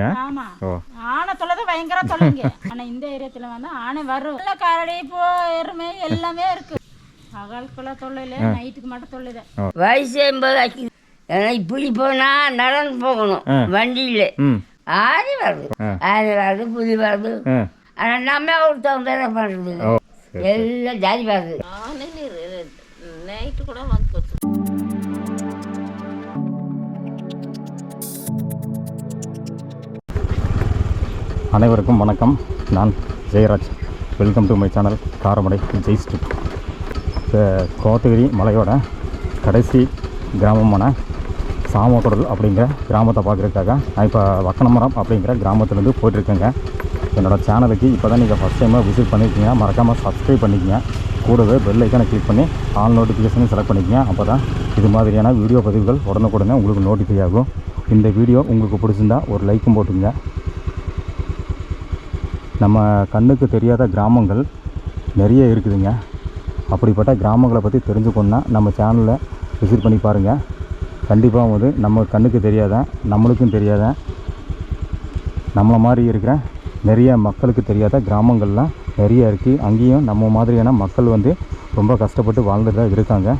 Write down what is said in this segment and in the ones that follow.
ஆனை ஆமா. ஓ. ஆனை தொலை தான் பயங்கர தொலைங்க ஆனா இந்த ஏரியாத்துல வந்து ஆனை வரும். எல்லாம் கரடி இப்போ எருமை எல்லாமே இருக்கு. பகலுக்குள்ள தொல்லையில நைட்டுக்கு மட்டும் தொல்லைதான். வயசு எண்பது ஆச்சு. ஏன்னா இப்படி போனால் நடந்து போகணும். வண்டியில். ஆறு வருது. ஆறு வருது புலி வருது. ஆ. ஆனால் நம்ம ஒருத்தவங்க தானே பண்ணுறது ஓ எல்லாம் ஜாதி வருது நைட்டு கூட வந்து அனைவருக்கும் வணக்கம். நான் Jeyaraj. Welcome to my channel Karamadai Jai ஸ்ட்ரிப் இப்போ கோத்தகிரி மலையோட கடைசி கிராமமான சாமக்குடல் அப்படிங்கிற கிராமத்தை பார்க்குறதுக்காக நான் இப்போ வக்கனமரம் அப்படிங்கிற கிராமத்துலேருந்து போயிட்டுருக்கேங்க. என்னோடய சேனலுக்கு இப்போ தான் நீங்கள் ஃபஸ்ட் டைமாக விசிட் பண்ணியிருக்கீங்க மறக்காமல் சப்ஸ்கிரைப் பண்ணிக்கங்க. கூடவே பெல் ஐக்கானை கிளிக் பண்ணி ஆல் நோட்டிஃபிகேஷனையும் செலக்ட் பண்ணிக்கங்க. அப்போ தான் இது மாதிரியான வீடியோ பதிவுகள் உடனுக்குடனே உங்களுக்கு நோட்டிஃபை ஆகும். இந்த வீடியோ உங்களுக்கு பிடிச்சிருந்தா ஒரு லைக்கும் போட்டுங்க நம்ம கண்ணுக்கு தெரியாத கிராமங்கள் நிறைய இருக்குதுங்க. அப்படிப்பட்ட கிராமங்களை பற்றி தெரிஞ்சுக்கணுன்னா நம்ம சேனலில் விசிட் பண்ணி பாருங்கள் கண்டிப்பாக வந்து நம்ம கண்ணுக்கு தெரியாத நம்மளுக்கும் தெரியாத நம்மளை மாதிரி இருக்கிற நிறைய மக்களுக்கு தெரியாத கிராமங்கள்லாம் நிறைய இருக்குது அங்கேயும் நம்ம மாதிரியான மக்கள் வந்து ரொம்ப கஷ்டப்பட்டு வாழ்ந்துட்டு தான் இருக்காங்க.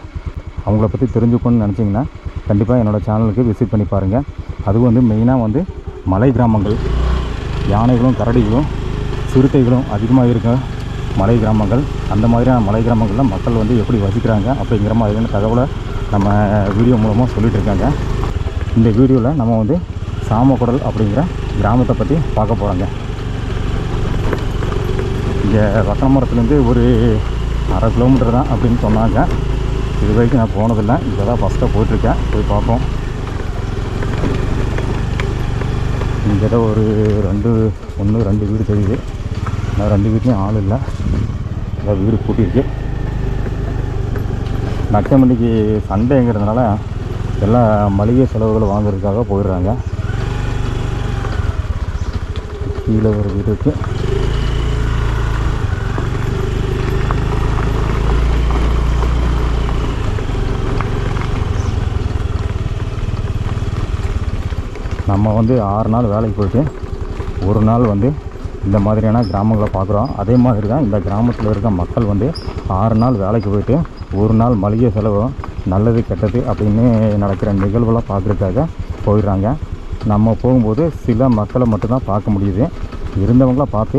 அவங்கள பற்றி தெரிஞ்சுக்கணும்னு நினச்சிங்கன்னா கண்டிப்பாக என்னோடய சேனலுக்கு விசிட் பண்ணி பாருங்கள் அதுவும் வந்து மெயினாக வந்து மலை கிராமங்கள். யானைகளும் கரடிகளும் சிறுத்தைகளும் அதிகமாக இருக்க மலை கிராமங்கள் அந்த மாதிரியான மலை கிராமங்களில் மக்கள் வந்து எப்படி வசிக்கிறாங்க அப்படிங்கிற மாதிரியான தகவலை நம்ம வீடியோ மூலமாக சொல்லிகிட்டு இருக்காங்க இந்த வீடியோவில் நம்ம வந்து சாமக்குடல் அப்படிங்கிற கிராமத்தை பற்றி பார்க்க போகிறாங்க இங்கே வட்டமரத்துலேருந்து ஒரு அரை கிலோமீட்டர் தான் அப்படின்னு சொன்னாங்க. இது வரைக்கும் நான் போனதில்லை. இப்போ தான் ஃபஸ்ட்டாக போயிட்டுருக்கேன். போய் பார்ப்போம். இங்கே தான் ஒரு ரெண்டு ஒன்று ரெண்டு வீடு தெரியுது. நான் ரெண்டு வீட்லேயும் ஆள் இல்லை. ஏதோ வீடு பூட்டியிருக்கு. நச்சமல்லிக்கு சண்டேங்கிறதுனால எல்லாம் மளிகை செலவுகள் வாங்குறதுக்காக போயிடுறாங்க. கீழே ஒரு வீடு இருக்குது நம்ம வந்து ஆறு நாள் வேலைக்கு போயிட்டு ஒரு நாள் வந்து இந்த மாதிரியான கிராமங்களை பார்க்குறோம். அதே மாதிரி தான் இந்த கிராமத்தில் இருக்க மக்கள் வந்து ஆறு நாள் வேலைக்கு போயிட்டு ஒரு நாள் மளிகை செலவு நல்லது கெட்டது அப்படின்னு நடக்கிற நிகழ்வுலாம் பார்க்குறதுக்காக போயிடுறாங்க. நம்ம போகும்போது சில மக்களை மட்டும்தான் பார்க்க முடியுது. இருந்தவங்கள பார்த்து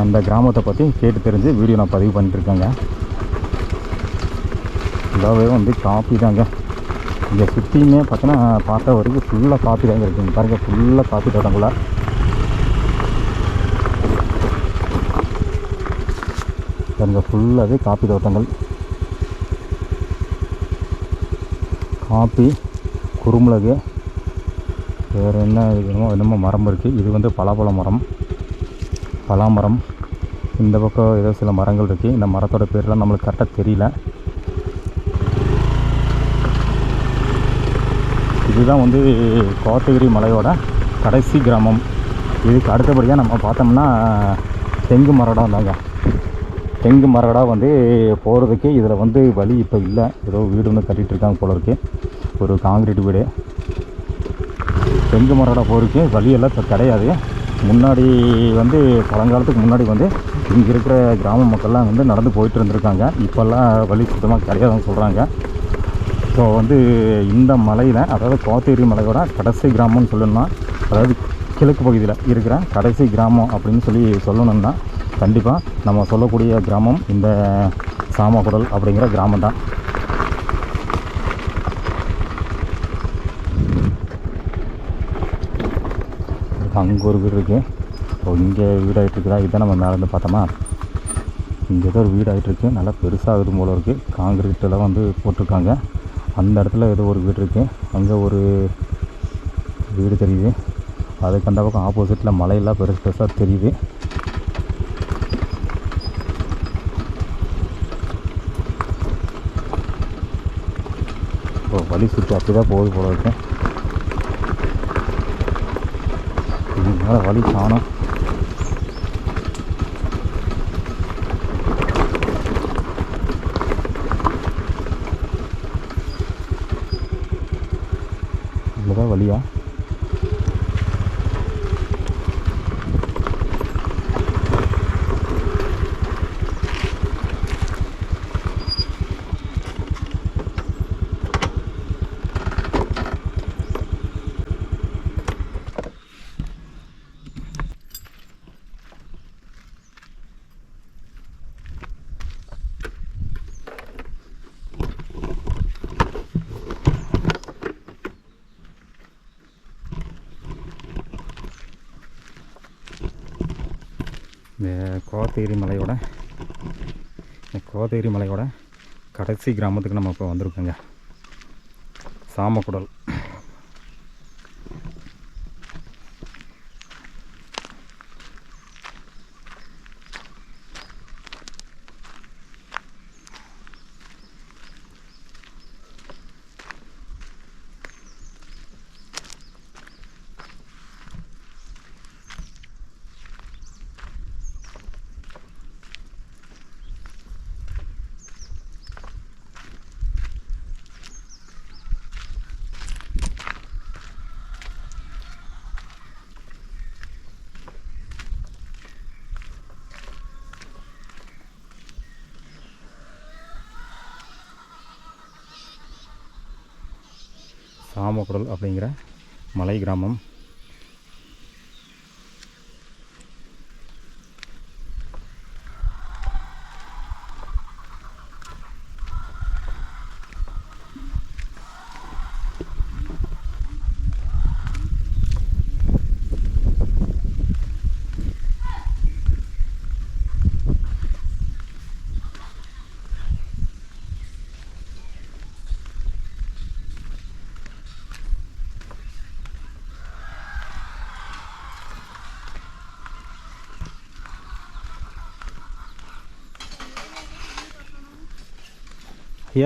அந்த கிராமத்தை பற்றி கேட்டு தெரிஞ்சு வீடியோ நான் பதிவு பண்ணிட்டுருக்கேங்க. இதாகவே வந்து காப்பி தாங்க. இங்கே சுற்றியுமே பார்த்தோன்னா பார்த்த வரைக்கும் ஃபுல்லாக காப்பி தாங்க இருக்குங்க. பாருங்கள் ஃபுல்லாக காப்பி தோட்டங்களா பாருங்கள் ஃபுல்லாகவே காப்பி தோட்டங்கள். காப்பி குறுமிளகு வேறு என்ன என்னமோ என்னமோ மரம் இருக்குது இது வந்து பலாப்பழ மரம். பலாமரம். இந்த பக்கம் ஏதோ சில மரங்கள் இருக்குது இந்த மரத்தோட பேர்லாம் நம்மளுக்கு கரெக்டாக தெரியல. இதுதான் வந்து கோத்தகிரி மலையோட கடைசி கிராமம். இதுக்கு அடுத்தபடியாக நம்ம பார்த்தோம்னா தெங்கு மரடம் தாங்க தெங்கு மரடா வந்து போகிறதுக்கு இதில் வந்து வழி இப்போ இல்லை. ஏதோ வீடு ஒன்று கட்டிகிட்டு இருக்காங்க போல இருக்கு. ஒரு காங்கிரீட் வீடு. தெங்கு மரடா போகிறதுக்கு வழியெல்லாம் இப்போ கிடையாது. முன்னாடி வந்து பழங்காலத்துக்கு முன்னாடி வந்து இங்கே இருக்கிற கிராம மக்கள்லாம் வந்து நடந்து போயிட்டு இருந்திருக்காங்க. இப்போல்லாம் வழி சுத்தமாக கிடையாதுன்னு சொல்கிறாங்க ஸோ வந்து இந்த மலையில் அதாவது கோத்தேரி மலையோட கடைசி கிராமம்னு சொல்லணும்னா அதாவது கிழக்கு பகுதியில் இருக்கிற கடைசி கிராமம் அப்படின்னு சொல்லி சொல்லணும்னா கண்டிப்பாக நம்ம சொல்லக்கூடிய கிராமம் இந்த சாமக்குடல் அப்படிங்கிற கிராமம் தான். அங்கே ஒரு வீடு இருக்குது ஸோ இங்கே வீடு ஆகிட்டுருக்குதா இதுதான் நம்ம மேலேருந்து பார்த்தோமா? இங்கே ஏதோ ஒரு வீடு ஆகிட்டுருக்கு நல்லா பெருசாகுது போல இருக்குது காங்கிரீட்டெல்லாம் வந்து போட்டிருக்காங்க. அந்த இடத்துல ஏதோ ஒரு வீடு இருக்குது அங்கே ஒரு வீடு தெரியுது. அதுக்கு அந்த பக்கம் ஆப்போசிட்டில் மலையெல்லாம் பெருசு பெருசாக தெரியுது. வழி சுற்றி அப்படி தான் போகுது போல இருக்கும் இதுக்கு மேலே வழி காணும் இவ்வளோதான் வழியா இந்த கோத்தகிரி மலையோட இந்த கோத்தகிரி மலையோட கடைசி கிராமத்துக்கு நம்ம இப்போ வந்திருக்கோங்க. சாமக்குடல். சாமக்குடல் அப்படிங்கிற மலை கிராமம்.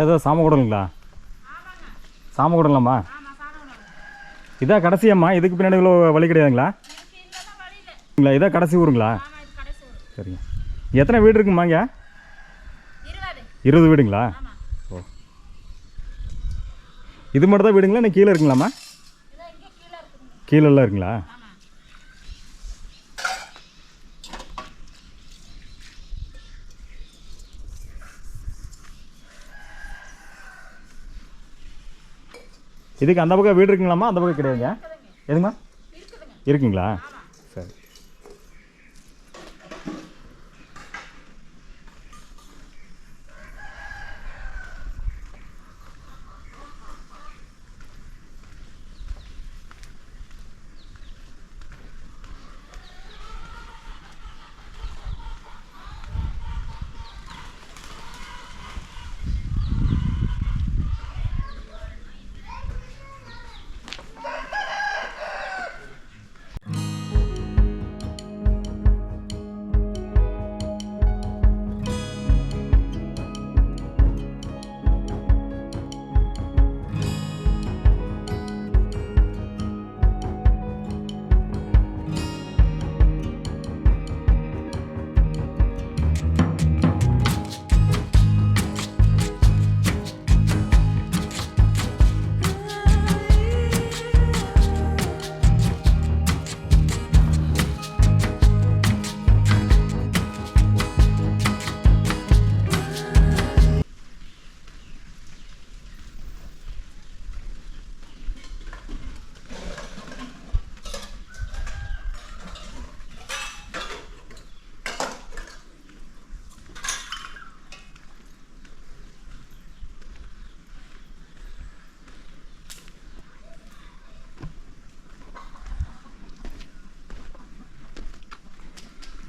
ஏதோ சாமக்குடலுங்களா சாமக்குடலாம்மா இதான் கடைசியம்மா இதுக்கு பின்னாடி இவ்வளோ வழி கிடையாதுங்களா? இல்லைங்களா இதான் கடைசி ஊருங்களா? சரிங்க. எத்தனை வீடு இருக்குமா இங்கே? இருபது வீடுங்களா? ஓ. இது மட்டும் தான் வீடுங்களா? இன்னும் கீழே இருக்குங்களாம்மா? கீழெல்லாம் இருக்குங்களா? இதுக்கு அந்த பக்கம் வீடு இருக்குங்களாம்மா? அந்த பக்கம் கிடையாதுங்க. எதுங்கம்மா இருக்குங்களா?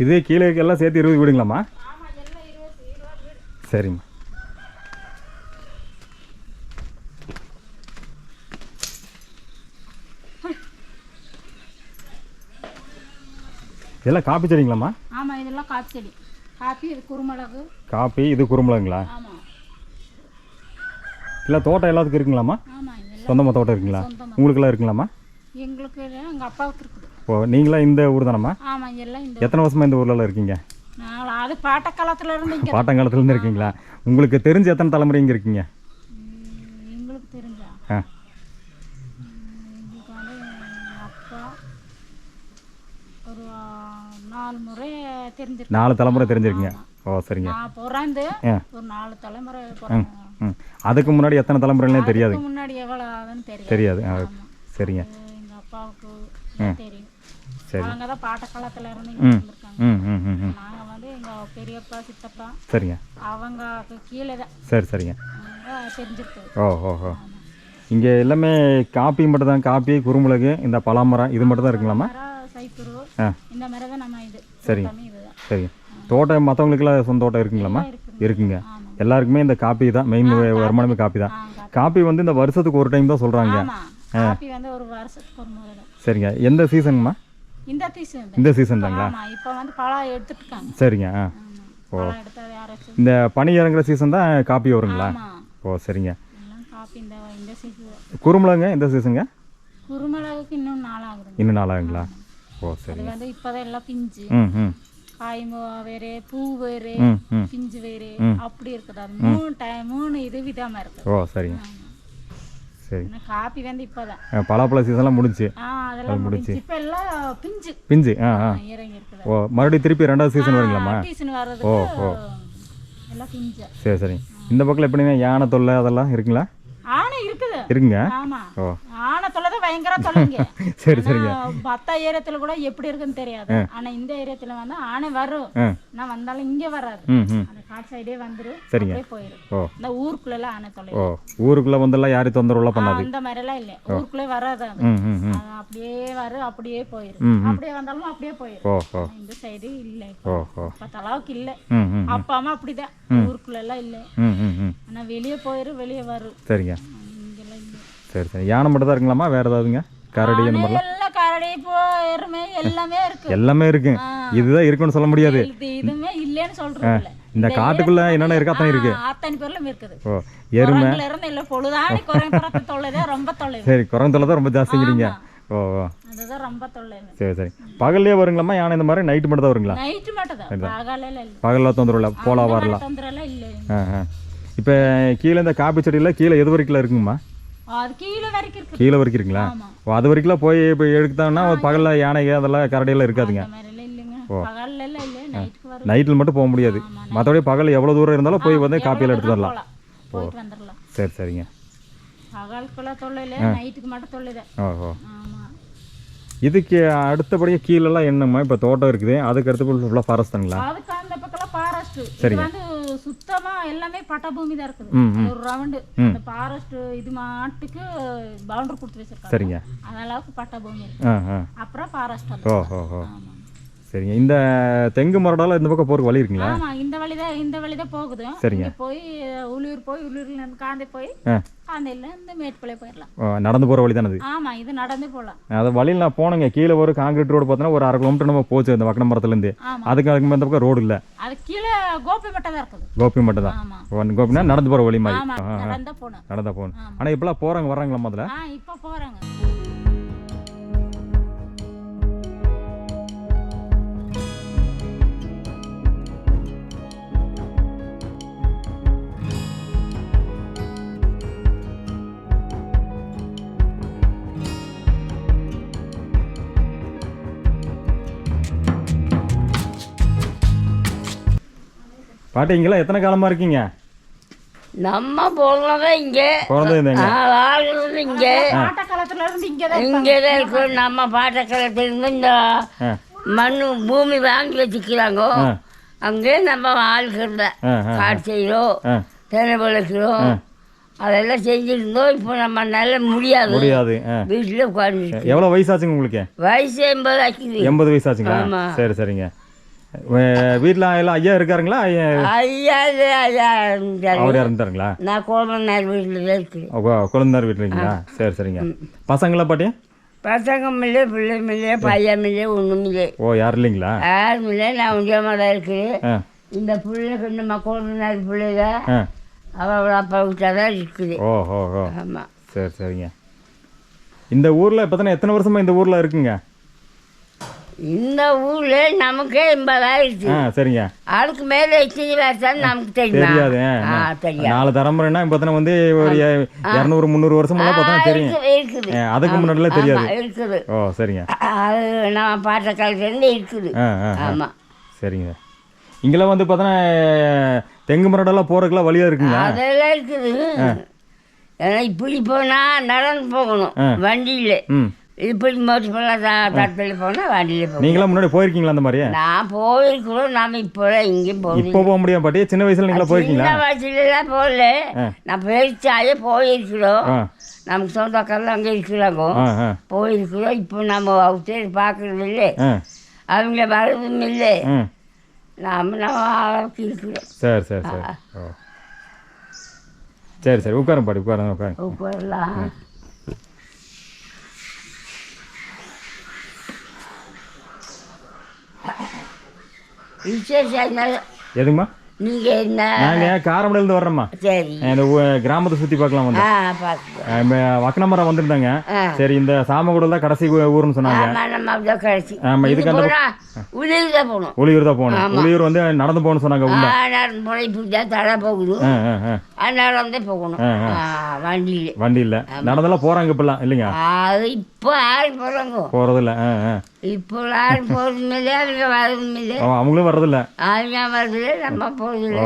இது கீழே இருக்க சேர்த்து இருபது வீடுங்களாம்மா? சரிம்மா. இதெல்லாம் காப்பி செடிங்களாம்மா? ஆமாம் இதெல்லாம் காப்பி செடி. காப்பி இது குருமிளகு. காப்பி இது ஆமாம் இல்லை தோட்டம் எல்லாத்துக்கும் இருக்குங்களாம்மா? சொந்தமாக தோட்டம் இருக்குங்களா. உங்களுக்கெல்லாம் இருக்குங்களாம்மா? எங்களுக்கு எங்கள் அப்பாவுக்கு ஓ நீங்களா இந்த ஊர் தானம்மா? ஆமாம் எல்லாம் இந்த எத்தனை வருஷமா இந்த ஊர்லலாம் இருக்கீங்க? நாங்கள் அது பாட்ட காலத்துல இருந்து இங்கே பாட்டங்காலத்துலேருந்து இருக்கீங்களா? உங்களுக்கு தெரிஞ்ச எத்தனை தலைமுறை இங்கே இருக்கீங்க? எங்களுக்கு தெரிஞ்சா? ஆ. எங்களுக்கு வந்து எங்கள் அப்பா ஒரு ஆ, நாலு முறை தெரிஞ்சிருக்கு நாலு தலைமுறை தெரிஞ்சிருக்கீங்க. ஓ சரிங்க. நான் பிறந்து ஆ. ஒரு நாலு தலைமுறை பிறந்தேன். ம். அதுக்கு முன்னாடி எத்தனை தலைமுறைனே தெரியாது. அதுக்கு முன்னாடி எவ்வளோ ஆகுதுன்னு தெரியாது. தெரியாது. ஆ, சரிங்க. எங்கள் அப்பாவுக்கு தெரியும். சரி. அவங்க தான் பாட்ட காலத்துல இருந்து இங்கே வந்திருக்காங்க. ம் ம் ம் ம். நாங்கள் வந்து எங்கள் பெரியப்பா சித்தப்பா சரிங்க. அவங்க கீழே தான். சரி சரிங்க. தெரிஞ்சிருக்கு. ஓ ஓ ஓ. இங்கே எல்லாமே காப்பி மட்டும் தான் காப்பி குறுமிளகு இந்த பலாமரம் இது மட்டும் தான் இருக்குங்களாம்மா? சைப்புரு இந்த மாதிரி தான் நம்ம இது. சரிங்க. எல்லாமே இதுதான் சரி. தோட்டம் மற்றவங்களுக்குலாம் சொந்த தோட்டம் இருக்குங்களாம்மா? இருக்குங்க. எல்லாருக்குமே இந்த காப்பி தான் மெயின் வருமானமே காப்பி தான். காப்பி. வந்து இந்த வருஷத்துக்கு ஒரு டைம் தான் சொல்கிறாங்க சரிங்க. எந்த சீசனுங்கம்மா இந்த சீசன் இந்த சீசன் தாங்களா இப்போ வந்து பழம் எடுத்துட்டு இருக்காங்க சரிங்க ஆ. யாராச்சும் இந்த பனி இறங்குற சீசன் தான் காப்பி வருங்களா? ஓ சரிங்க. இந்த இந்த குறுமிளகுங்க எந்த சீசனுங்க குருமிளகுக்கு இன்னும் நாளாகுதுங்க இன்னும் நாளாகுங்களா ஓ சரிங்க. வந்து இப்போதான் எல்லாம் பிஞ்சு. ம் ம். காய் வேறு பூ வேறு பிஞ்சு வேறு அப்படி இருக்குது. அது மூணு டைம் மூணு இது விதமா இருக்குது. ஓ சரிங்க. சரி. காப்பி வந்து இப்போதான். பலாப்பழ சீசன்லாம் முடிஞ்சு அதெல்லாம் முடிஞ்சு இப்போ எல்லாம் பிஞ்சு. பிஞ்சு ஆ ஆ. ஓ மறுபடியும் திருப்பி ரெண்டாவது சீசன் வருங்களாம்மா? சீசன் வர்றதுக்கு எல்லாம் பிஞ்சு. சரி சரி. இந்த பக்கம் எப்படிங்க யானை தொல்லை அதெல்லாம் இருக்குங்களா? ஆனை இருக்குது இருக்குங்க ஆமா. ஆனை தொலை தான் பயங்கர தொலைங்க சரி சரிங்க. மற்ற ஏரியாத்துல கூட எப்படி இருக்குன்னு தெரியாது. ஆனா இந்த ஏரியாத்துல வந்து ஆனை வரும். நான் வந்தாலும் இங்க வராது. அந்த காட்டு சைடே வந்துரும் சரிங்க. அப்படியே போயிடும் இந்த ஊருக்குள்ள எல்லாம் ஆனை தொலை ஓ. ஊருக்குள்ளே வந்தெல்லாம் யாரையும் தொந்தரவுலாம் பண்ணாது அந்த மாதிரி எல்லாம் இல்ல ஊருக்குள்ளே வராது அப்படியே வரும் அப்படியே போயிடும் அப்படியே வந்தாலும் அப்படியே போயிடும் இந்த சைடு இல்ல. இப்ப அளவுக்கு இல்ல. அப்பா அம்மா அப்படிதான். ஊருக்குள்ள எல்லாம் இல்ல. ஆனா வெளியே போயிரும் வெளியே வரும். சரிங்க. சரி சரி. யானை மட்டும் தான் இருக்குங்களாம்மா? வேறு ஏதாவதுங்க? கரடி அந்த மாதிரிலாம்? எல்லாம் கரடி போ எருமை எல்லாமே இருக்கு. எல்லாமே இருக்கு. இதுதான் இருக்குன்னு சொல்ல முடியாது. இது இல்லைன்னு இந்த காட்டுக்குள்ள என்னென்ன இருக்கு அத்தனை இருக்கு. ஆ, அத்தனை பேர்லும் இருக்குது. ஓ எருமை. குரங்குல இருந்து இல்ல பொழுதானி குரங்கு பறக்க தொல்லைதான் ரொம்ப தொல்லை. சரி குரங்கு தொல்லை தான் ரொம்ப ஜாஸ்திங்கிறீங்க. ஓ ஓ. அதுதான் ரொம்ப தொல்லை. சரி சரி. பகல்லே வருங்களாம்மா? யானை இந்த மாதிரி? நைட்டு மட்டும் தான் வருங்களா? நைட்டு மட்டும் தான் பகலில் இல்ல. பகலில் தொந்தரவு இல்லை போலாம் வரலாம் இல்லை இப்போ கீழே இந்த காப்பி செடியில் கீழே எது வரைக்கும் இருக்குங்கம்மா? கீழே வரைக்கும் இருக்குங்களா? ஓ அது வரைக்கும் போய் இப்போ எடுத்தாங்கன்னா பகலில் யானைங்க அதெல்லாம் கரடியெல்லாம் இருக்காதுங்க. வரும். நைட்டில் மட்டும் போக முடியாது. மற்றபடி பகல் எவ்வளோ தூரம் இருந்தாலும் போய் வந்து காப்பியில் எடுத்து வரலாம். வந்துடலாம். சரி சரிங்க. ஓ ஓ இதுக்கு அடுத்தபடியாக கீழெல்லாம் என்னம்மா இப்போ தோட்டம் இருக்குது. அதுக்கு அடுத்து ஃபுல்லாக ஃபாரஸ்ட்டுங்களா அதுக்கு அந்த பக்கம்லாம் ஃபாரஸ்ட் இது வந்து சுத்தமா எல்லாமே பட்டபூமி தான் இருக்குது. ஒரு ரவுண்டு அந்த ஃபாரஸ்ட் இது மாட்டுக்கு பவுண்டரி கொடுத்து வச்சிருக்காங்க. சரிங்க. அது அளவுக்கு இருக்கு. ஆ ஆ அப்புறம் ஃபாரஸ்ட் ஓ ஓ ஓ சரிங்க. இந்த தெங்கு மரடால இந்த பக்கம் போகிறக்கு வழி இருக்குங்களா? ஆமா இந்த வழிதான் இந்த வழிதான் போகுது. சரிங்க. போய் உளியூர் போய் உளியூர்ல இருந்து காந்தை போய் காந்தையில இருந்து மேட்டுப்பாளையம் போயிடலாம். நடந்து போகிற வழி தானே அது ஆமா இது நடந்து போலாம் அது வழியில் நான் போனேங்க. கீழே ஒரு காங்கிரீட் ரோடு பார்த்தோன்னா ஒரு அரை கிலோமீட்டர் நம்ம போச்சு இந்த வக்கன மரத்துலேருந்து ஆமா. அதுக்கு அதுக்கு இந்த பக்கம் ரோடு இல்லை. அது கீழே கோபி மட்டும் தான் இருக்குது. கோபி மட்டும் தான். ஒன் கோபினா நடந்து போகிற வழி மாதிரி. நடந்தா போகணும். நடந்தா போகணும். ஆனால் இப்போலாம் போகிறாங்க வர்றாங்களா முதல்ல இப்போ போறாங்க. பாட்டி இங்கெல்லாம் எத்தனை காலமாக இருக்கீங்க? நம்ம போனதான் இங்கே பிறந்தது இந்த வாழ்றது இங்கே. இங்கே தான் இருக்கிறோம் நம்ம பாட்டக்கலத்திலிருந்து இந்த மண் பூமி வாங்கி வச்சுக்கிறாங்க. அங்கே நம்ம ஆளுக்கிறத ஆ ஆ காடு செய்கிறோம் ஆ. தென்னை விளக்குறோம் அதெல்லாம் செஞ்சுருந்தோம். இப்போ நம்ம நல்ல முடியாது. முடியாது. வீட்டில் உட்காந்துருக்கு எவ்வளோ வயசாச்சுங்க உங்களுக்கு? வயசு எண்பது ஆக்குது எண்பது வயசாச்சுங்களா? ஆமா. சரி சரிங்க. வீட்டில் எல்லாம் ஐயா இருக்காருங்களா? ஐயா. அவர் இறந்துட்டாருங்களா நான் குழந்தைனார் வீட்டில் தான் இருக்கிறேன் குழந்தார் வீட்டில் இருக்கீங்களா? சரி சரிங்க. பசங்களா பாட்டி? பசங்க இல்லை பிள்ளை இல்லை பையன் இல்லை ஒன்றும் இல்லை ஓ யாரும் இல்லைங்களா? யாரும் இல்லை நான் உண்டியமாக தான் இருக்கிறேன் ஆ. இந்த பிள்ளை நம்ம குழந்தைனார் பிள்ளைங்க? ஆ. அவளோட அப்பா வீட்டில் தான் இருக்குது. ஓ ஓ ஆமாம் சரி சரிங்க. இந்த ஊரில் இப்போ தானே எத்தனை வருஷமா இந்த ஊரில் இருக்குங்க? இந்த ஊரில் நமக்கே எண்பதாயிரத்து ஆ சரிங்க. அதுக்கு மேலே எத்தனை வருஷம் நமக்கு தெரியுமா? தெரியாது நாலு தலைமுறைனா இப்போ தானே வந்து ஒரு இரநூறு முந்நூறு வருஷமெல்லாம் பார்த்தா தெரியும். இருக்குது அதுக்கு முன்னாடிலாம் தெரியாது. இருக்குது. ஓ சரிங்க. அது நம்ம பாட்ட காலத்துலேருந்து இருக்குது. ஆமாம் சரிங்க. இங்கெல்லாம் வந்து பார்த்தோன்னா தெங்கு மரடெல்லாம் போகிறதுக்குலாம் வழியாக இருக்குங்க அதெல்லாம் இருக்குது. ஏன்னா இப்படி போனால் நடந்து போகணும். வண்டியில். இப்படி மோட்டர் போனால் தட்டில் போனால் வண்டியில் போகணும் நீங்களாம் முன்னாடி போயிருக்கீங்களா அந்த மாதிரி நான் போயிருக்கிறோம் நாம இப்போ இங்கேயும் போகணும். இப்போ போக முடியாது பாட்டி. சின்ன வயசுல நீங்களா போயிருக்கீங்களா? சின்ன வயசுலலாம் போகல. நான் பெருசாலே போயிருக்கிறோம். நமக்கு சொந்தக்காரெல்லாம் அங்கே இருக்கிறாங்க. போயிருக்கிறோம். இப்போ நம்ம அவங்க பார்க்கறது இல்லை. ஆ. அவங்கள வரதும் இல்லை. ம் நம்ம அளவுக்கு இருக்கிறோம். சரி சரி சரி. சரி சரி. உட்காருங்க பாட்டி. உட்காருங்க உட்காருங்க. எதுங்கம்மா? நீங்கள் என்ன? நாங்கள் காரமடையிலேருந்து வர்றோம்மா. சரி. இந்த கிராமத்தை சுற்றி பார்க்கலாம் வந்து. வக்கனமரம் வந்திருந்தாங்க. சரி இந்த சாமகுடம் தான் கடைசி ஊ- ஊருன்னு சொன்னாங்க. ஆமாம் நம்ம அப்படிதான் கழிச்சு ஆமா, இதுக்கு அந்த- உதவி தான் போகணும். உளியூர் தான் போகணும். உளியூர் வந்து நடந்து போகணும்னு சொன்னாங்க நடந்து போனால் தடை போகுது. அதனால வந்து போகணும். வண்டியில். வண்டி இல்லை நடந்தெல்லாம் போகிறாங்க இப்பெல்லாம் இல்லைங்க? அது இப்போ யாரும் போகிறாங்க போகிறதில்ல இப்போ யாரும் போகிறதும் இல்லை அவங்க ஓ, அவங்களும் வர்றதில்ல அவங்க வரதில்லை நம்ம போகிறதில்ல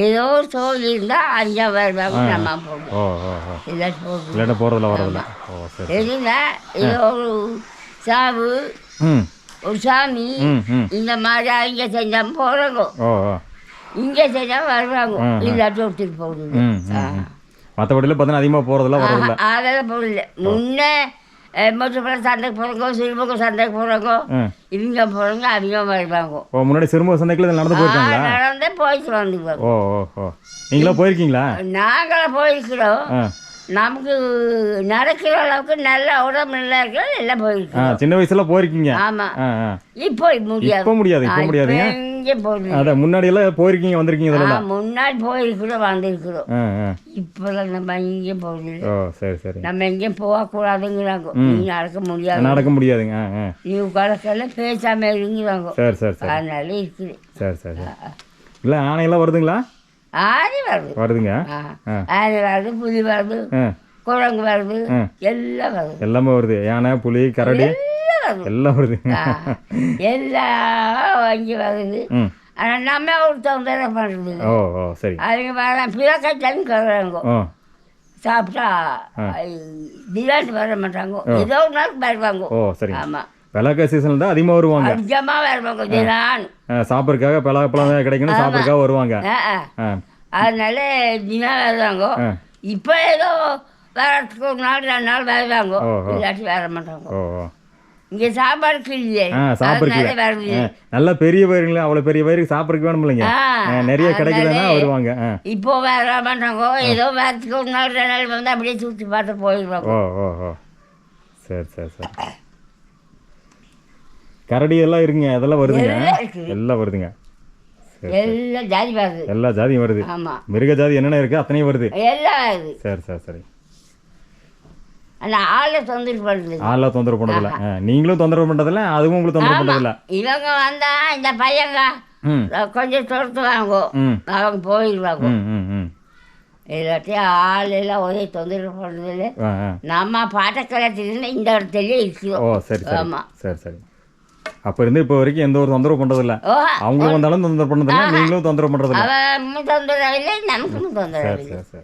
ஏதோ ஒரு சோழி இருந்தால் அஞ்சா வருவாங்க நம்ம ஓ இல்லை போகிறதில்ல வர்றதில்ல ஓ சரி எதுனா ஏதோ ஒரு சாவு ஒரு சாமி இந்த மாதிரி அவங்க செஞ்சால் போகிறாங்க இங்கே செஞ்சால் வருவாங்க. இல்லாட்டி ஒருத்தர் போகுது ம் ம் ம். மற்றபடியில் பார்த்தீங்கன்னா அதிகமாக போகிறதில்ல வர்றதில்ல அதெல்லாம் போகல முன்னே மொத்தப்படம் சந்தைக்கு போகிறாங்க சிறுமுகம் சந்தைக்கு போகிறாங்க இவங்க போகிறாங்க அவங்க வருவாங்க ஓ முன்னாடி சிறுமுக சந்தைக்குள்ள நடந்து போயிருக்காங்களா நடந்தே போயிட்டு வந்துக்குவாங்க ஓ ஓ ஓ நீங்களா போயிருக்கீங்களா நாங்களும் போயிருக்கிறோம் நமக்கு நடக்கிற அளவுக்கு நல்ல உடம்பு நல்லா இருக்கிறோம் எல்லாம் ஆ போயிருக்கிறோம் சின்ன வயசுல போயிருக்கீங்க. ஆமாம் ஆ ஆ. இப்போ முடியாது. இப்போ முடியாது இப்போ போகுது அதான் முன்னாடி எல்லாம் போயிருக்கீங்க வந்திருக்கீங்க இதெல்லாம் முன்னாடி போயிருக்கிறோம் வந்திருக்கிறோம். இப்போல்லாம் நம்ம இங்கே போகுது ஓ சரி சரி. நம்ம எங்கேயும் போகக்கூடாதுங்கிறாங்க. நீ நடக்க முடியாது. நடக்க முடியாதுங்க நீ கணக்கெல்லாம் பேசாம இருங்கிறாங்க. சரி சரி சரி. அதனால இருக்குது. சரி சரி இல்லை ஆணையெல்லாம் வருதுங்களா? ஆதி வருது. வருதுங்க. ஆ. ஆ. ஆதி வருது புலி வருது குரங்கு வருது. எல்லாம் வருது. எல்லாமே வருது. யானை புலி கரடி எல்லாம் வருது. எல்லாம் வாங்கி வருது. ஆனால் நம்ம ஒரு தொந்தரவு பண்ணுறது ஓ ஓ சரி. அவங்க வர பிறக்கட்டான்னு கருறாங்க சாப்பிட்டா திவாண்டு வர மாட்டாங்க. ஏதோ ஒரு நாள் வருவாங்க. ஓ சரி ஆமாம் விளக்க சீசனில் தான் அதிகமாக வருவாங்க. அதிகமாக வருவாங்க சாப்பிட்றதுக்காக பலாப்பழம் கிடைக்கணும் சாப்பிட்றதுக்காக வருவாங்க. அதனால தினம் வருவாங்க. இப்போ ஏதோ வரத்துக்கு ஒரு நாள் ரெண்டு நாள் வருவாங்க. இல்லாட்டி வர மாட்டாங்க. இங்கே சாப்பாடுக்கு இல்லையே. வருது நல்ல பெரிய பயிருங்களா அவ்வளோ பெரிய பயிருக்கு சாப்பிட்றதுக்கு வேணும் இல்லைங்க. நிறைய கிடைக்குதுன்னா வருவாங்க. இப்போ வர மாட்டாங்க. ஏதோ வரத்துக்கு ஒரு நாள் ரெண்டு நாள் வந்து அப்படியே சுற்றி பார்த்து போயிடுவாங்க. ஓ ஓ சரி சரி சரி. கரடி எல்லாம் இருக்குங்க அதெல்லாம் வருதுங்க. எல்லாம் இருக்குது. எல்லாம் வருதுங்க. சரி எல்லாம் ஜாதி வருது எல்லா ஜாதியும் வருது. ஆமாம் மிருக ஜாதி என்னென்ன இருக்கு? அத்தனையும் வருது. எல்லாம் வருது. சரி சரி சரி. ஆனால் ஆளை தொந்தரவு ஆளெல்லாம் தொந்தரவு பண்ணதில்ல. ஆ, நீங்களும் தொந்தரவு பண்ணுறதில்ல அதுவும் உங்களுக்கு தொந்தரவு பண்ணுறதில்ல இவங்க வந்தா இந்த பையங்க ம். கொஞ்சம் துரத்துவாங்க ம். அவங்க போயிடுவாங்க ம் ம் ம். இல்லாட்டி ஆள் எல்லாம் ஒரே தொந்தரவு பண்ணுறதில்ல ஆ ஆ. நம்ம பாட்டக்கலத்துல இந்த இடத்துல ஓ இருக்கிறோம் சரி சரி. ஆமா. சரி சரி. அப்போ இருந்து இப்போ வரைக்கும் எந்த ஒரு தொந்தரவு பண்ணுறதில்ல ஓ அவங்களும் வந்தாலும் தொந்தரவு பண்ணதில்ல நீங்களும் தொந்தரவு அவன் தொந்தரவு இல்லை நமக்கும் தொந்தரவு சரி இல்லை.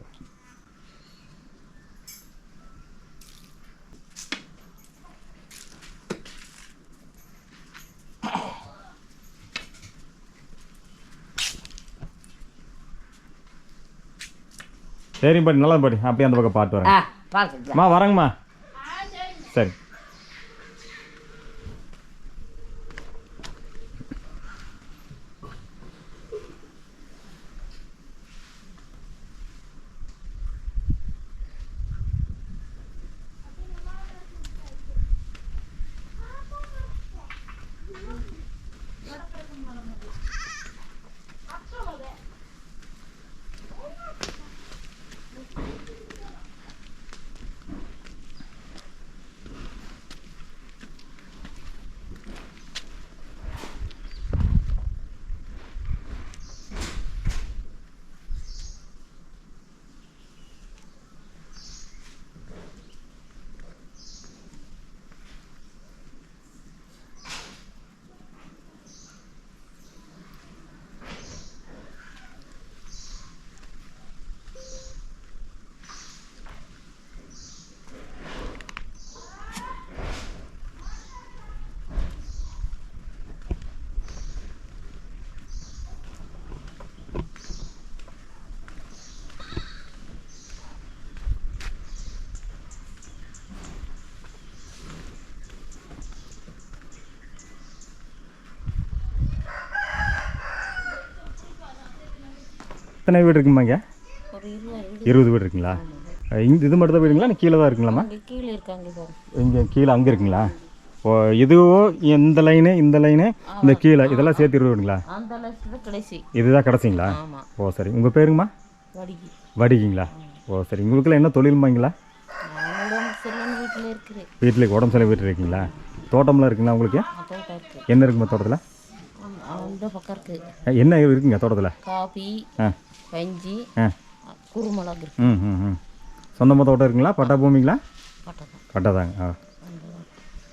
சரி பாட்டி நல்லா பாட்டி அப்படியே அந்த பக்கம் பாட்டு வரேன். அம்மா வரேங்கம்மா. சரி. எத்தனை வீடு இருக்குமா இங்கே? ஒரு இருபது வீடு இருக்குங்களா? இந்த இது மட்டும் தான் வீடுங்களா? கீழே தான் இருக்குங்களாம்மா? இங்கே கீழே இருக்காங்க பாரு இங்கே கீழே அங்கே இருக்குங்களா? ஓ இதுவும் இந்த லைனு இந்த லைனு இந்த கீழே இதெல்லாம் சேர்த்து இருபது வீடுங்களா? அந்த லட்சத்தில் கடைசி. இதுதான் கிடச்சிங்களா ஓ சரி. உங்கள் பேருங்கம்மா? வடிகி. வடிகிங்களா? ஓ சரி. உங்களுக்குலாம் என்ன தொழில்மாங்களா வீட்டில் வீட்டில் உடம்பு சில வீட்டு இருக்கீங்களா? தோட்டம்லாம் இருக்குங்களா உங்களுக்கு? என்ன இருக்குமா தோட்டத்தில்? அந்த பக்கம் இருக்கு. அஹ், என்ன இருக்குங்க தோட்டத்தில்? வஞ்சி ஆ. குருமிளகு இருக்கு. ம் சொந்தமாக தோட்டம் இருக்குங்களா? பட்டா பூமிங்களா? பட்டா தாங்க. ஆ.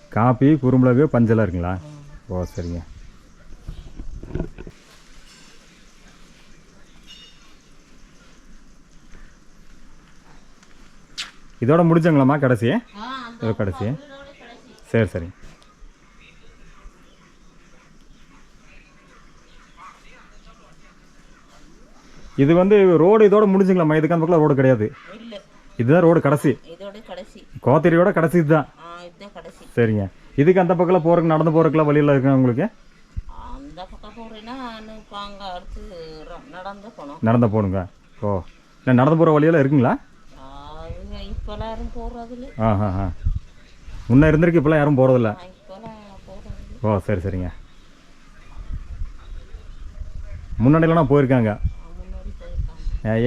காப்பி குறுமிளகு பஞ்செல்லாம் இருக்குங்களா? ஓ சரிங்க. இதோட முடிச்சங்களாம்மா கடைசி? இதோ கடைசி. சரி சரி. இது வந்து ரோடு இதோட முடிஞ்சுங்களாம்மா இதுக்கு அந்த பக்கம் ரோடு கிடையாது. இதுதான் ரோடு கடைசி. கோத்தரியோட கடைசி இதுதான். சரிங்க. இதுக்கு அந்த பக்கம் போகிறக்கு நடந்து போகிறதுக்குலாம் வழியெல்லாம் இருக்குங்க உங்களுக்கு? நடந்து போகணுங்க. ஓ. இல்லை நடந்து போகிற வழியெல்லாம் இருக்குங்களா? ஆ ஆ ஆ முன்னே இருந்திருக்கு இப்போலாம் யாரும் போகிறதில்ல ஓ சரி சரிங்க. முன்னாடிலாம் போயிருக்காங்க முன்னாடி போயிருக்காங்க.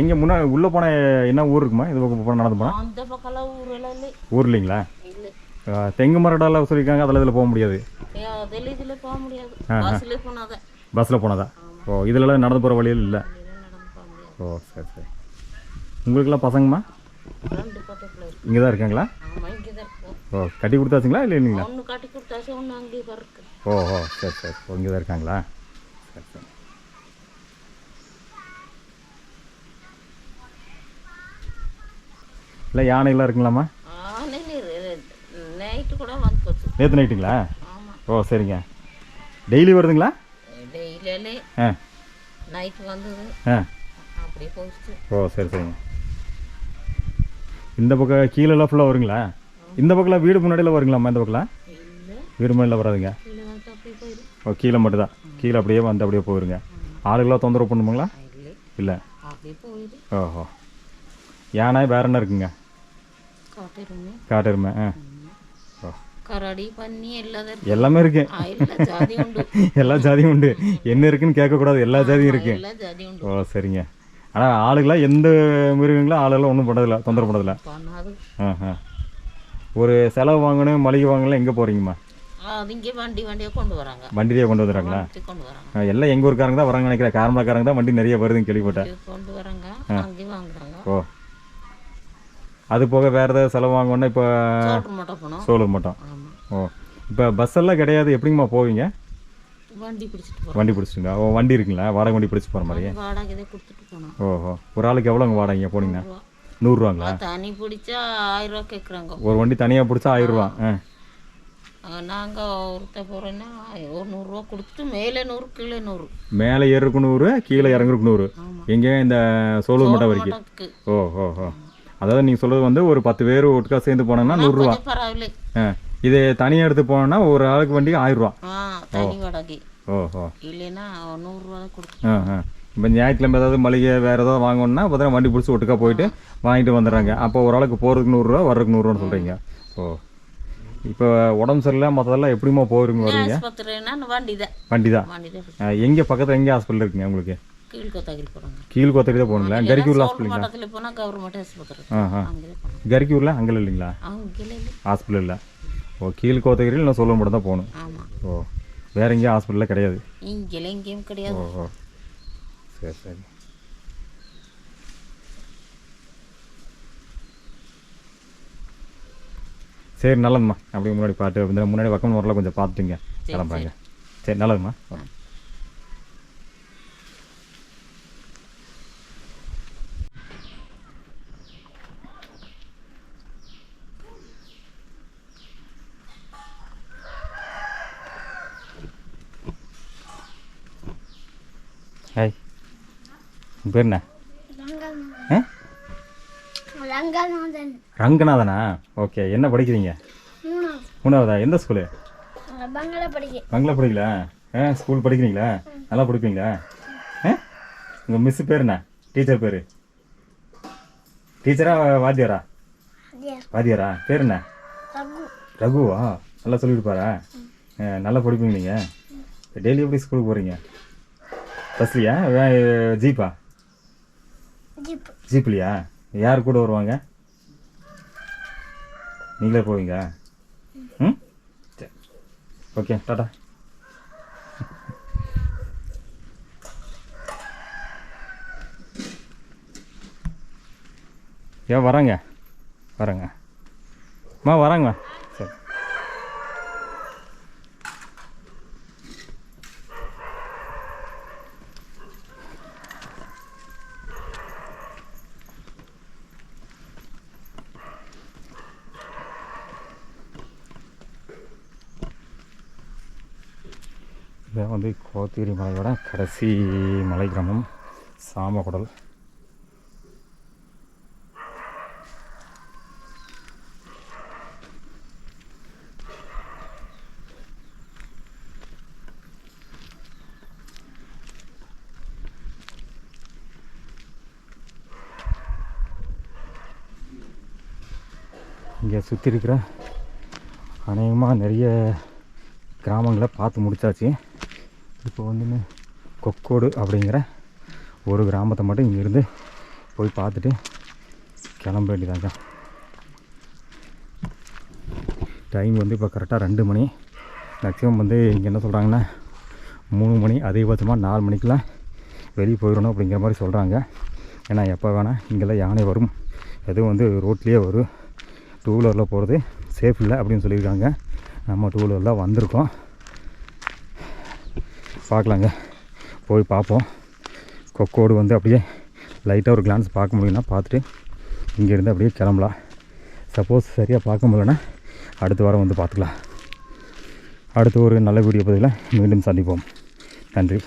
எங்கே முன்னாடி உள்ளே போன என்ன ஊர் இருக்குமா? இது பக்கம் நடந்து போனால் அந்த பக்கம்லாம் ஊரெல்லாம் இல்லை. ஊர் இல்லைங்களா தெங்கு மரடாலாம் சொல்லியிருக்காங்க அதில் இதில் போக முடியாது. அதில் இதில் போக முடியாது. பஸ்ஸில் போனாதான் பஸ்ஸில் போனதா? ஓ இதிலலாம் நடந்து போகிற வழியில் இல்லை. ஓ சரி சரி. உங்களுக்கெல்லாம் பசங்கம்மா? இங்கே தான் இருக்காங்களா? ஓ கட்டி கொடுத்தாச்சுங்களா இல்லை இல்லைங்களா? ஓ ஓ சரி சரி. இங்கே தான் இருக்காங்களா? இல்லை யானைலாம் இருக்குங்களாம்மா? நைட்டு கூட வந்து போச்சு. நேற்று நைட்டுங்களா ஓ சரிங்க. டெய்லி வருதுங்களா? டெய்லியிலே ஆ. நைட்டு வந்தது. ஆ. அப்படியே ஓ சரி சரிங்க. இந்த பக்கம் கீழெல்லாம் ஃபுல்லாக வருங்களா? இந்த பக்கம்லாம் வீடு முன்னாடியில் வருங்களாம்மா இந்த பக்கம்லாம்? வீடு முன்னாடியில் வராதுங்க. ஓ கீழே மட்டும்தான். கீழே அப்படியே வந்து அப்படியே போயிருங்க. ஆளுங்களாம் தொந்தரவு பண்ணுமாங்களா? இல்லை. ஓஹோ. யானை வேற என்ன இருக்குங்க? காட்டிருமே. ஆ. கரடி பன்னி எல்லாம் இருக்கு. எல்லாமே இருக்கு. எல்லா ஜாதியும் உண்டு. என்ன இருக்குன்னு கேட்கக்கூடாது. எல்லா ஜாதியும் இருக்கு. ஓ சரிங்க. ஆனால் ஆளுங்களாம் எந்த மிருகங்களும் ஆளுங்களாம் ஒன்றும் பண்ணதில்ல. தொந்தரவு பண்ணதில்ல. பண்ணாது. ஆ ஆ ஒரு செலவு வாங்கணும் மளிகை வாங்கலாம் எங்கே போகிறீங்கம்மா வண்டி வண்டியை கொண்டு வராங்க. வண்டியிலே கொண்டு வந்துடுறாங்களா? கொண்டு வராங்க. எல்லாம் எங்கள் ஊருக்காரங்க தான் வராங்க நினைக்கிறேன். காரமடக்காரங்க தான் வண்டி நிறைய வருதுன்னு கேள்விப்பட்டேன். கொண்டு வராங்க. ஓ. அது போக வேறு ஏதாவது செலவு வாங்கணுன்னா இப்போ சோலூர் மட்டும் ஓ இப்போ பஸ் எல்லாம் கிடையாது எப்படிங்கம்மா போவீங்க? வண்டி பிடிச்சிட்டு வண்டி ஓ வண்டி இருக்குங்களா? வாடகை வண்டி பிடிச்சி போகிற மாதிரி ஓஹோ. ஒரு ஆளுக்கு எவ்வளோங்க வாடகைங்க போனீங்கன்னா. நூறுரூவாங்களா தனி பிடிச்சா ஆயிரம் ரூபா கேட்குறாங்க ஒரு வண்டி தனியாக பிடிச்சா ஆயிரரூவா ஆ. நாங்கள் ஒருத்த போகிறோன்னா ஒரு நூறுரூவா கொடுத்துட்டு மேலே நூறு கீழே நூறு. மேலே ஏறுக்கு நூறு கீழே இறங்குறக்கு நூறு. ஆமாம் எங்கே இந்த சோலூர் மட்டம் வரைக்கும். ஓ ஓ ஓ அதாவது நீங்கள் சொல்கிறது வந்து ஒரு பத்து பேர் ஒட்டுக்கா சேர்ந்து போனோம்னா நூறுரூவா. ஆ இது தனியாக எடுத்து போனோம்னா ஒரு ஆளுக்கு வண்டிக்கு ஆயிரரூவா. தனி வாடகை. ஓ ஓ. இல்லைன்னா நூறுரூவா கொடுத்து ஆ ஆ. இப்போ ஞாயிற்றுக்கிழமை ஏதாவது மளிகை வேறு ஏதாவது வாங்கணும்னா பார்த்தா வண்டி பிடிச்சி ஒட்டுக்கா போயிட்டு வாங்கிட்டு வந்துடுறாங்க. அப்போ ஒரு ஆளுக்கு போகிறதுக்கு நூறுரூவா வர்றதுக்கு நூறுரூவான்னு சொல்கிறீங்க ஓ. இப்போ உடம்பு சரியில்லை மற்றதெல்லாம் எப்படிமா போகிறீங்க வருவீங்க வண்டி தான் வண்டி தான் எங்கே பக்கத்தில் எங்கே ஹாஸ்பிட்டல் இருக்குங்க உங்களுக்கு? கீழ்கொத்தகிரி போகிறாங்க கீழ் கோத்தரி தான் போகணுங்களா கரிக்கூரில் ஹாஸ்பிட்டலுங்களா மட்டத்தில் போனால் கவர்மெண்ட் ஆஸ்பத்திரி ஆ ஆ அங்கே போனோம் கரிக்கூரில்? அங்கே இல்லைங்களா? அங்கே இல்லை. ஹாஸ்பிட்டல் இல்லை ஓ கீழ் கோத்தகிரியில் நான் சொல்ல மட்டும் தான் போகணும்? ஆமாம் ஓ வேற எங்கேயும் ஹாஸ்பிட்டலில் கிடையாது? இங்கே எங்கேயும் கிடையாது. ஓ சரி சரி. சரி நல்லதும்மா. அப்படியே முன்னாடி பாட்டு முன்னாடி பக்கம் வரல கொஞ்சம் பார்த்துட்டுங்க. கிளம்புறாங்க. சரி. நல்லதும்மா. ஹாய் பேர் என்ன? ரங்கநாதன். ஓகே என்ன படிக்கிறீங்க? மூணாவது. எந்த ஸ்கூலு பங்களா படிக்க. பங்களா படிக்கல? ஆ ஸ்கூல் படிக்கிறீங்களா? நல்லா படிப்பீங்களா? ஆ? உங்கள் மிஸ் பேர் என்ன? டீச்சர் பேர்? டீச்சரா வாத்தியாரா? வாத்தியாரா. பேர் என்ன? ரகு. ரகுவா? நல்லா சொல்லி கொடுப்பாரா? ஆ, நல்லா படிப்பீங்க நீங்கள் டெய்லி எப்படி ஸ்கூலுக்கு போகிறீங்க பஸ்லையா? ஜீப்பா? ஜிப் ஜீப்லையா யார் கூட வருவாங்க? நீங்களே போவீங்க ம்? சரி ஓகே டாடா. ஏன் வராங்க. வராங்க. அம்மா வராங்க சரி இதான் வந்து கோத்தகிரி மலையோட கடைசி மலை கிராமம் சாமகுடல். இங்கே சுற்றி இருக்கிற அநேகமாக நிறைய கிராமங்களை பார்த்து முடிச்சாச்சு. இப்போ வந்து கொக்கோடு அப்படிங்கிற ஒரு கிராமத்தை மட்டும் இங்கேருந்து போய் பார்த்துட்டு கிளம்ப வேண்டியதாங்க டைம் வந்து இப்போ கரெக்டாக ரெண்டு மணி. மேக்ஸிமம் வந்து இங்கே என்ன சொல்கிறாங்கன்னா மூணு மணி அதிகபட்சமாக நாலு மணிக்கெலாம் வெளியே போயிடணும் அப்படிங்கிற மாதிரி சொல்கிறாங்க ஏன்னா எப்போ வேணால் இங்கெல்லாம் யானை வரும். எதுவும் வந்து ரோட்லேயே வரும். டூ வீலரில் போகிறது சேஃப் இல்லை அப்படின்னு சொல்லியிருக்காங்க. நம்ம டூ வீலரில் வந்திருக்கோம். பார்க்கலாங்க. போய் பார்ப்போம். கொக்கோடு வந்து அப்படியே லைட்டாக ஒரு கிளான்ஸ் பார்க்க முடியும்னா பார்த்துட்டு இங்கேருந்து அப்படியே கிளம்பலாம். சப்போஸ் சரியாக பார்க்க முடியலன்னா அடுத்த வாரம் வந்து பார்த்துக்கலாம். அடுத்து ஒரு நல்ல வீடியோ பதிவில் மீண்டும் சந்திப்போம். நன்றி.